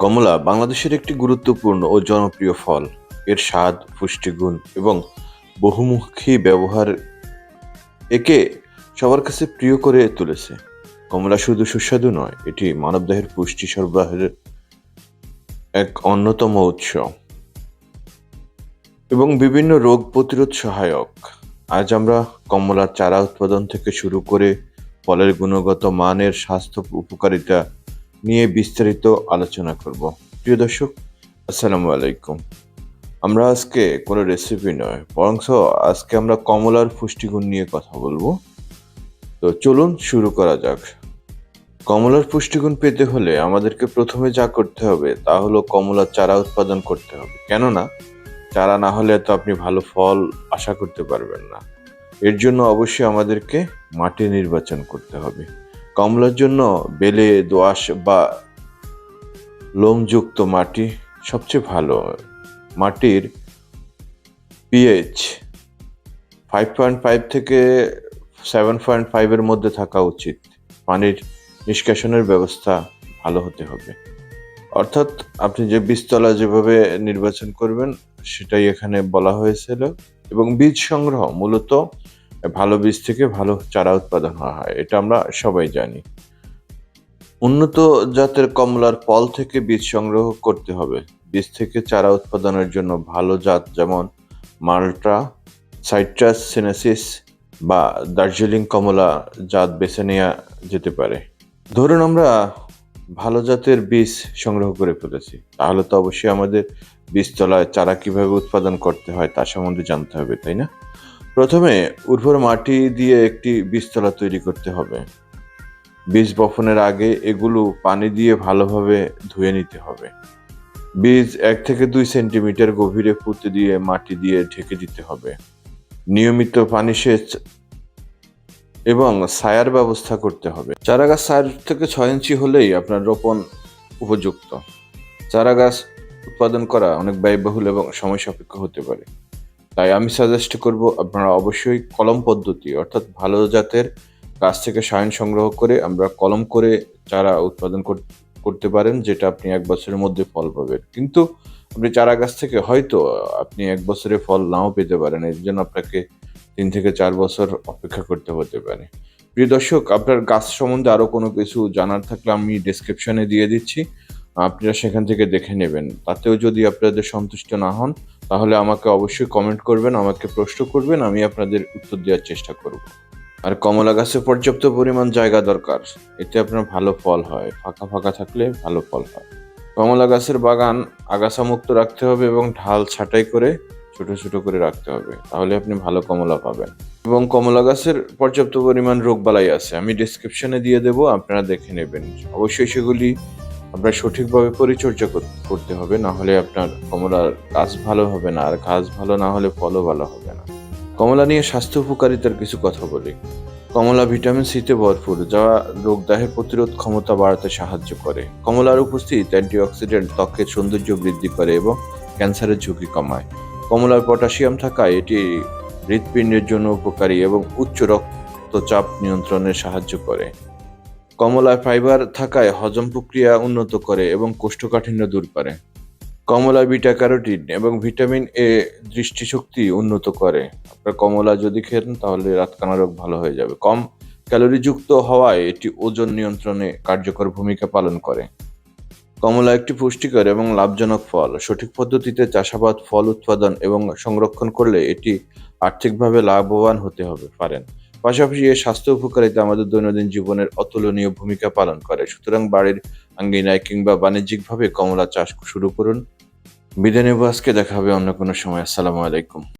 কমলা বাংলাদেশের একটি গুরুত্বপূর্ণ ও জনপ্রিয় ফল। এর স্বাদ, পুষ্টিগুণ এবং বহুমুখী ব্যবহার একে সবার কাছে প্রিয় করে তুলেছে। কমলা শুধু সুস্বাদু নয়, এটি মানবদেহের পুষ্টি সরবরাহের এক অন্যতম উৎস এবং বিভিন্ন রোগ প্রতিরোধ সহায়ক। আজ আমরা কমলার চারা উৎপাদন থেকে শুরু করে ফলের গুণগত মানের স্বাস্থ্য উপকারিতা নিয়ে বিস্তারিত আলোচনা করব। প্রিয় দর্শক, আসসালামু আলাইকুম। আমরা আজকে কোনো রেসিপি নয় বরংস আজকে আমরা কমলার পুষ্টিগুণ নিয়ে কথা বলব। তো চলুন শুরু করা যাক। কমলার পুষ্টিগুণ পেতে হলে আমাদেরকে প্রথমে যা করতে হবে তা হলো কমলার চারা উৎপাদন করতে হবে। কেননা, চারা না হলে তো আপনি ভালো ফল আশা করতে পারবেন না। এর জন্য অবশ্যই আমাদেরকে মাটি নির্বাচন করতে হবে। কমলার জন্য বেলে, দোআঁশ বা লোমযুক্ত মাটি সবচেয়ে ভালো। মাটির পিএইচ ফাইভ পয়েন্ট ফাইভ থেকে সেভেন পয়েন্ট ফাইভের মধ্যে থাকা উচিত। পানির নিষ্কাশনের ব্যবস্থা ভালো হতে হবে। অর্থাৎ আপনি যে বীজতলা যেভাবে নির্বাচন করবেন, সেটাই এখানে বলা হয়েছিল। এবং বীজ সংগ্রহ মূলত ভালো বীজ থেকে ভালো চারা উৎপাদন হয়, এটা আমরা সবাই জানি। উন্নত জাতের কমলার ফল থেকে বীজ সংগ্রহ করতে হবে। বীজ থেকে চারা উৎপাদনের জন্য ভালো জাত যেমন মাল্টা সাইট্রাস, সিনেসিস বা দার্জিলিং কমলা জাত বেছে নেওয়া যেতে পারে। ধরুন আমরা ভালো জাতের বীজ সংগ্রহ করে ফেলেছি, তাহলে তো অবশ্যই আমাদের বীজতলায় চারা কীভাবে উৎপাদন করতে হয় তার সম্বন্ধে জানতে হবে, তাই না? প্রথমে উর্বর মাটি দিয়ে একটি বীজতলা তৈরি করতে হবে। বীজ বপনের আগে এগুলো পানি দিয়ে ভালোভাবে ধুয়ে নিতে হবে। বীজ এক থেকে দুই সেন্টিমিটার গভীরে পুঁতে দিয়ে মাটি দিয়ে ঢেকে দিতে হবে। নিয়মিত পানি সেচ এবং ছায়ার ব্যবস্থা করতে হবে। চারা গাছ চার থেকে ছয় ইঞ্চি হলেই আপনার রোপণ উপযুক্ত। চারা গাছ উৎপাদন করা অনেক ব্যয়বহুল এবং সময় সাপেক্ষ হতে পারে। তাই আমি সাজেস্ট করব আপনারা অবশ্যই কলম পদ্ধতি, অর্থাৎ ভালো জাতের গাছ থেকে সায়ন সংগ্রহ করে আমরা কলম করে চারা উৎপাদন করতে পারেন, যেটা আপনি এক বছরের মধ্যে ফল পাবেন। কিন্তু আপনি চারা গাছ থেকে হয়তো আপনি এক বছরে ফল নাও পেতে পারেন, এর জন্য আপনাকে তিন থেকে চার বছর অপেক্ষা করতে হতে পারে। প্রিয় দর্শক, আপনার গাছ সম্বন্ধে আরও কোনো কিছু জানার থাকলে আমি ডিসক্রিপশনে দিয়ে দিচ্ছি। আপনারা সেখান থেকে দেখে নেবেন। তাতেও যদি আপনাদের সন্তুষ্ট না হন তাহলে আমাকে অবশ্যই কমেন্ট করবেন, আমাকে প্রশ্ন করবেন, আমি আপনাদের উত্তর দেওয়ার চেষ্টা করব। আর কমলা গাছে পর্যাপ্ত পরিমাণ জায়গা দরকার, এতে আপনার ভালো ফল হয়, ফাঁকা ফাঁকা থাকলে ভালো ফল হয়। কমলা গাছের বাগান আগাছা মুক্ত রাখতে হবে এবং ঢাল ছাঁটাই করে ছোট ছোট করে রাখতে হবে, তাহলে আপনি ভালো কমলা পাবেন। এবং কমলা গাছের পর্যাপ্ত পরিমাণ রোগবালাই আছে, আমি ডিসক্রিপশনে দিয়ে দেবো, আপনারা দেখে নেবেন। অবশ্যই সেগুলি আপনার সঠিকভাবে পরিচর্যা করতে হবে, না হলে আপনার কমলার গাছ ভালো হবে না, আর গাছ ভালো না হলে ফলও ভালো হবে না। কমলা নিয়ে স্বাস্থ্য উপকারিতার কিছু কথা বলি। কমলা ভিটামিন সিতে ভরপুর, যা রোগদাহের প্রতিরোধ ক্ষমতা বাড়াতে সাহায্য করে। কমলার উপস্থিত অ্যান্টিঅক্সিডেন্ট ত্বকের সৌন্দর্য বৃদ্ধি করে এবং ক্যান্সারের ঝুঁকি কমায়। কমলার পটাশিয়াম থাকায় এটি হৃৎপিণ্ডের জন্য উপকারী এবং উচ্চ রক্তচাপ নিয়ন্ত্রণে সাহায্য করে। কমলায় ফাইবার থাকায় হজম প্রক্রিয়া উন্নত করে এবং কোষ্ঠকাঠিন্য দূর করে। কমলা বিটা ক্যারোটিন এবং ভিটামিন এ দৃষ্টিশক্তি উন্নত করে। আপনার কমলা যদি খেন, তাহলে রাতকানা রোগ ভালো হয়ে যাবে। কম ক্যালোরিযুক্ত হওয়ায় এটি ওজন নিয়ন্ত্রণে কার্যকর ভূমিকা পালন করে। কমলা একটি পুষ্টিকর এবং লাভজনক ফল। সঠিক পদ্ধতিতে চাষাবাদ, ফল উৎপাদন এবং সংরক্ষণ করলে এটি আর্থিকভাবে লাভবান হতে হবে, পারেন। পাশাপাশি এর স্বাস্থ্য উপকারিতা আমাদের দৈনন্দিন জীবনের অতুলনীয় ভূমিকা পালন করে। সুতরাং বাড়ির আঙ্গিনায় কিংবা বাণিজ্যিকভাবে কমলা চাষ শুরু করুন। বিদায় নেব, আজকে দেখা হবে অন্য কোনো সময়। আসসালামু আলাইকুম।